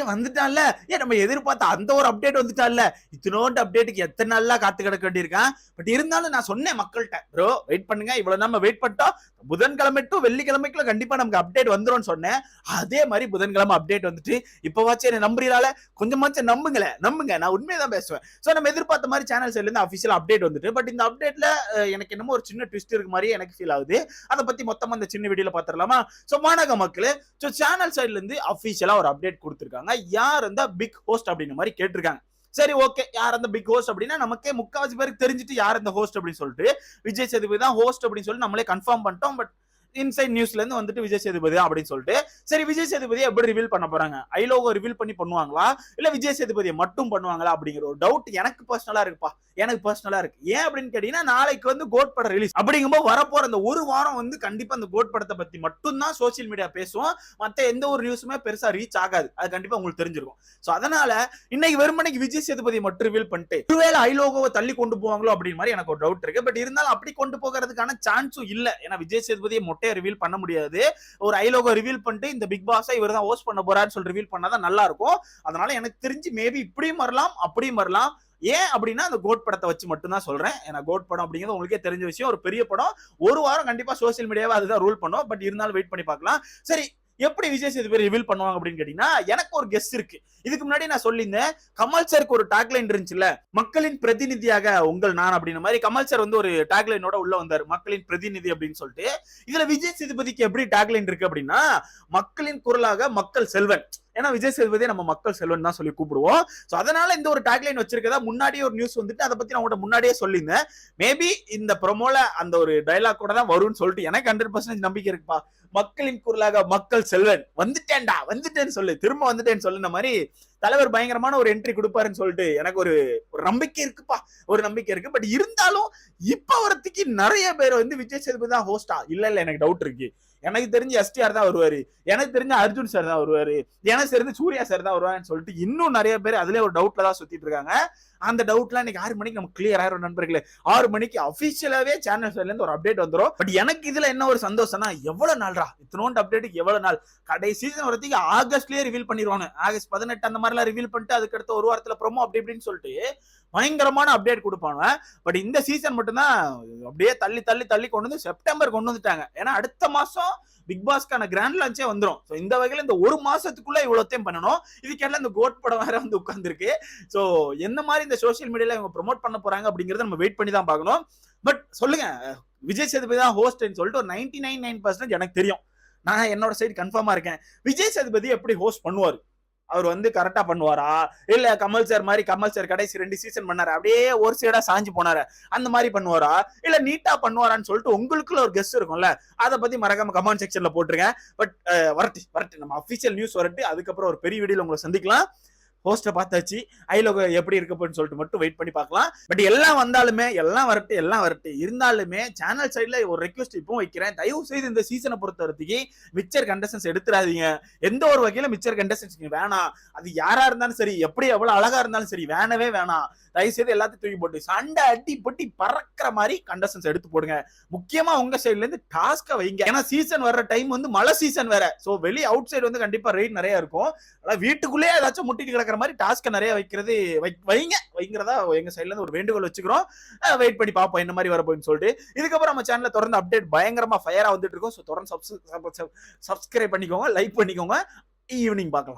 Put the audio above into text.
ஏன் வந்துட்டான்ல. ஏன் நம்ம எதிர்பார்த்த அந்த ஒரு அப்டேட் வந்துட்டான்ல. இத்தனோண்டு அப்டேட்டுக்கு எத்தனை நாளா காத்து கிடக்க வேண்டியிருக்கான்? பட் இருந்தாலும் நான் சொன்னேன் மக்கள்கிட்ட ப்ரோ வெயிட் பண்ணுங்க. இவ்வளவு நம்ம வெயிட் பண்ணிட்டோம். புதன்கிழமை டு வெள்ளிக்கிழமைக்குள்ள கண்டிப்பா நமக்கு அப்டேட் வந்துரும்னு சொன்னேன். அதே மாதிரி புதன்கிழமை அப்டேட் வந்துட்டு இப்பவாச்சும் என்ன நம்புறீங்களா கொஞ்சமாச்சும் நம்புங்களேன் நம்புங்க. நான் உண்மையை தான் பேசுவேன். ஸோ நம்ம எதிர்பார்த்த மாதிரி சேனல் சைட்ல இருந்து அபிஷியல் அப்டேட் வந்துட்டு பட் இந்த அப்டேட்ல எனக்கு என்னமோ ஒரு சின்ன ட்விஸ்ட் இருக்கு மாதிரி எனக்கு ஃபீல் ஆகுது. அதை பத்தி மொத்தமா அந்த சின்ன வீடியோல பாத்திரலாமா ஸோ மாநக மக்கள் ஸோ சேனல் சைட்ல இருந்து அபிஷியலா ஒரு அப்டேட் கொடுத்துருக்காங்க. யார் அந்த பிக் ஹோஸ்ட் அப்படின்ற மாதிரி கேட்டிருக்காங்க. சரி ஓகே யார் அந்த பிக் ஹோஸ்ட் அப்படின்னா நமக்கே முக்காவாசி பேருக்கு தெரிஞ்சுட்டு யார் அந்த ஹோஸ்ட் அப்படின்னு சொல்லிட்டு விஜய் சேதுபதி தான் ஹோஸ்ட் அப்படின்னு சொல்லி நம்மளே கன்ஃபார்ம் பண்ணிட்டோம். பட் இன்சைட் நியூஸ்ல இருந்து வந்துட்டு விஜய் சேதுபதி தான் அப்படின்னு சொல்லிட்டு சரி விஜய் சேதுபதி எப்படி ரிவீல் பண்ண போறாங்க? ஐலோகோ ரிவீல் பண்ணி பண்ணுவாங்களா? இல்ல விஜய் சேதுபதியை மட்டும் பண்ணுவாங்களா அப்படிங்கிற ஒரு டவுட் எனக்கு பர்சனலா இருக்குப்பா. எனக்கு பர்சனலா இருக்கு. ஏன் அப்படின்னு கேட்டீங்கன்னா நாளைக்கு வந்து கோட் படம் ரிலீஸ் அப்படிங்கும்போது வரப்போற அந்த ஒரு வாரம் வந்து கண்டிப்பா அந்த கோட் படத்தை பத்தி மட்டும்தான் சோசியல் மீடியா பேசுவோம் மத்த எந்த ஒரு நியூஸுமே பெருசா ரீச் ஆகாது. அது கண்டிப்பா உங்களுக்கு தெரிஞ்சிருக்கும். சோ அதனால இன்னைக்கு வெறுமனைக்கு விஜய் சேதுபதி மட்டும் ரிவீல் பண்ணிட்டு ஒருவேளை ஐலோகோவை தள்ளி கொண்டு போவாங்களோ அப்படின்னு மாதிரி எனக்கு ஒரு டவுட் இருக்கு. பட் இருந்தாலும் அப்படி கொண்டு போகிறதுக்கான சான்ஸும் இல்ல. ஏன்னா விஜய் சேதுபதியை மொட்டையை ரிவீல் பண்ண முடியாது. ஒரு ஐலோகோ ரிவீல் பண்ணிட்டு இந்த பிக் பாஸை இவர் தான் ஹோஸ்ட் பண்ண போறாருன்னு சொல்லி ரிவீல் பண்ணாதான் நல்லா இருக்கும் அதனால எனக்கு தெரிஞ்சு மேபி இப்படியும் வரலாம் அப்படியும் வரலாம். ஏன் அப்படின்னா அந்த கோட் படத்தை வச்சு மட்டும் தான் சொல்றேன். ஏன்னா கோட் படம் அப்படிங்கிறது உங்களுக்கே தெரிஞ்ச விஷயம். ஒரு பெரிய படம் ஒரு வாரம் கண்டிப்பா சோசியல் மீடியாவை அதுதான் ரூல் பண்ணும். பட் இருந்தாலும் வெயிட் பண்ணி பார்க்கலாம். சரி எப்படி விஜய் சேதுபதி ரிவீல் பண்ணுவாங்க அப்படின்னு கேட்டீங்கன்னா எனக்கு ஒரு கெஸ் இருக்கு. இதுக்கு முன்னாடி நான் சொல்லியிருந்தேன் கமல் சாருக்கு ஒரு டாக்லைன் இருந்துச்சுல்ல மக்களின் பிரதிநிதியாக உங்கள் நான் அப்படின்ற மாதிரி கமல் சார் வந்து ஒரு டாக்லைனோட உள்ள வந்தார் மக்களின் பிரதிநிதி அப்படின்னு சொல்லிட்டு. இதுல விஜய் சேதுபதிக்கு எப்படி டாக்லைன் இருக்கு அப்படின்னா மக்களின் குரலாக மக்கள் செல்வன். ஏன்னா விஜய் சேதுபதி நம்ம மக்கள் செல்வன் தான் சொல்லி கூப்பிடுவோம். சோ அதனால இந்த ஒரு டாக்லைன் வச்சிருக்கதா முன்னாடியே ஒரு நியூஸ் வந்துட்டு அதை பத்தி நான் உங்கள்ட்ட முன்னாடியே சொல்லியிருந்தேன். மேபி இந்த ப்ரொமோல அந்த ஒரு டைலாக் கூட தான் வரும்னு சொல்லிட்டு எனக்கு ஹண்ட்ரட் பர்சன்டேஜ் நம்பிக்கை இருக்குப்பா. மக்களின் குரலாக மக்கள் செல்வன். வந்துட்டேன்டா வந்துட்டேன்னு சொல்லு. திரும்ப வந்துட்டேன்னு சொல்லுன மாதிரி தலைவர் பயங்கரமான ஒரு என்ட்ரி கொடுப்பாருன்னு சொல்லிட்டு எனக்கு ஒரு ஒரு நம்பிக்கை இருக்குப்பா. ஒரு நம்பிக்கை இருக்கு. பட் இருந்தாலும் இப்ப வரத்துக்கு நிறைய பேர் வந்து விஜய் சேதுபதி தான் ஹோஸ்டா இல்ல இல்ல எனக்கு டவுட் இருக்கு. எனக்கு தெரிஞ்சு எஸ்டிஆர் தான் வருவாரு. எனக்கு தெரிஞ்ச அர்ஜுன் சார் தான் வருவாரு. எனக்கு தெரிஞ்சு சூர்யா சார் தான் வருவாருன்னு சொல்லிட்டு இன்னும் நிறைய பேர் அதுல ஒரு டவுட்ல தான் சுத்திட்டு இருக்காங்க. அந்த டவுட்லாம் இன்னைக்கு ஆறு மணிக்கு நம்ம கிளியர் ஆயிரும் நண்பர்களே. ஆறு மணிக்கு அபிஷியலாவே சேனல் சைட்ல இருந்து ஒரு அப்டேட் வந்துடும் பட் எனக்கு இதுல என்ன ஒரு சந்தோஷம்னா எவ்வளவு நாள்ரா? இத்தனோண்டு அப்டேட்டுக்கு எவ்வளவு நாள்? கடைசி சீசன் வரத்துக்கு ஆகஸ்ட்லயே ரிவீல் பண்ணிடுவாங்க ஆகஸ்ட் பதினெட்டு அந்த மாதிரிலாம் ரிவீல் பண்ணிட்டு அதுக்கு அடுத்த ஒரு வாரத்துல ப்ரோமோ அப்படி இப்படின்னு சொல்லிட்டு பயங்கரமான அப்டேட் கொடுப்பாங்க. பட் இந்த சீசன் மட்டும்தான் அப்படியே தள்ளி தள்ளி தள்ளி கொண்டு வந்து செப்டம்பர் கொண்டு வந்துட்டாங்க. ஏன்னா அடுத்த மாசம் பிக் பாஸ்க்கான கிராண்ட் லான்ச்சே வந்துரும். ஸோ இந்த வகையில இந்த ஒரு மாசத்துக்குள்ள இவ்வளோத்தையும் பண்ணணும். இதுக்கெல்லாம் இந்த கோட் படம் வேற வந்து உட்கார்ந்துருக்கு. ஸோ எந்த மாதிரி இந்த சோஷியல் மீடியால இவங்க ப்ரொமோட் பண்ண போறாங்க அப்படிங்கறத நம்ம வெயிட் பண்ணி தான் பார்க்கணும். பட் சொல்லுங்க விஜய் சேதுபதி தான் ஹோஸ்ட்னு சொல்லிட்டு ஒரு நைன்டி நைன் நைன் பர்சன்ட் எனக்கு தெரியும். நான் என்னோட சைடு கன்ஃபார்மா இருக்கேன். விஜய் சேதுபதி எப்படி ஹோஸ்ட் பண்ணுவார்? அவர் வந்து கரெக்டா பண்ணுவாரா? இல்ல கமல் சார் மாதிரி கமல் சார் கடைசி ரெண்டு சீசன் பண்ணாரு? அப்படியே ஒரு சைடா சாஞ்சு போனாரு. அந்த மாதிரி பண்ணுவாரா? இல்ல நீட்டா பண்ணுவாரான்னு சொல்லிட்டு உங்களுக்குள்ள ஒரு கெஸ்ட் இருக்கும்ல. அதை பத்தி மறக்காம கமெண்ட் செக்ஷன்ல போட்டுருங்க. பட் வரட்டு வரட்டு. நம்ம அபிஷியல் நியூஸ் வரட்டு. அதுக்கப்புறம் ஒரு பெரிய வீடியோல உங்களை சந்திக்கலாம். ஹோஸ்ட பார்த்தாச்சு. ஐலோக எப்படி இருக்க போன்னு சொல்லிட்டு மட்டும் வெயிட் பண்ணி பார்க்கலாம். பட் எல்லாம் வந்தாலுமே எல்லாம் வரட்டு எல்லாம் வரட்டு. இருந்தாலுமே சேனல் சைடில் ஒரு ரெக்வஸ்ட் இப்போ வைக்கிறேன். தயவு செய்து இந்த சீசனை பொறுத்த வரைக்கும் மிச்சர் கண்டஸ்டன்ஸ் எடுத்துறாதீங்க. எந்த ஒரு வகையில மிச்சர் கண்டஸ்டன்ஸ் வேணாம். அது யாரா இருந்தாலும் சரி எப்படி எவ்வளவு அழகா இருந்தாலும் சரி வேணவே வேணாம். தயவு செய்து எல்லாத்தையும் தூக்கி போட்டு சண்டை அடி பொட்டி பறக்கிற மாதிரி கண்டஸ்டன்ஸ் எடுத்து போடுங்க. முக்கியமா உங்க சைடுல இருந்து டாஸ்க வைங்க. ஏன்னா சீசன் வர்ற டைம் வந்து மழை சீசன் வேற. சோ வெளியே அவுட் சைடு வந்து கண்டிப்பா ரெயின் நிறைய இருக்கும். ஆனால் வீட்டுக்குள்ளேயே ஏதாச்சும் முட்டிட்டு கிடக்கிற மாதிரி டாஸ்க நிறைய வைக்கிறது வைங்க. வைங்கிறதா எங்க சைடுல இருந்து ஒரு வேண்டுகோள் வச்சுக்கிறோம். வெயிட் பண்ணி பார்ப்போம் என்ன மாதிரி வரப்போன்னு சொல்லிட்டு. இதுக்கப்புறம் நம்ம சேனல்ல தொடர்ந்து அப்டேட் பயங்கரமா ஃபயரா வந்துட்டு இருக்கோம். ஸோ தொடர்ந்து சப்ஸ்கிரைப் பண்ணிக்கோங்க லைக் பண்ணிக்கோங்க. ஈவினிங் பார்க்கலாம்.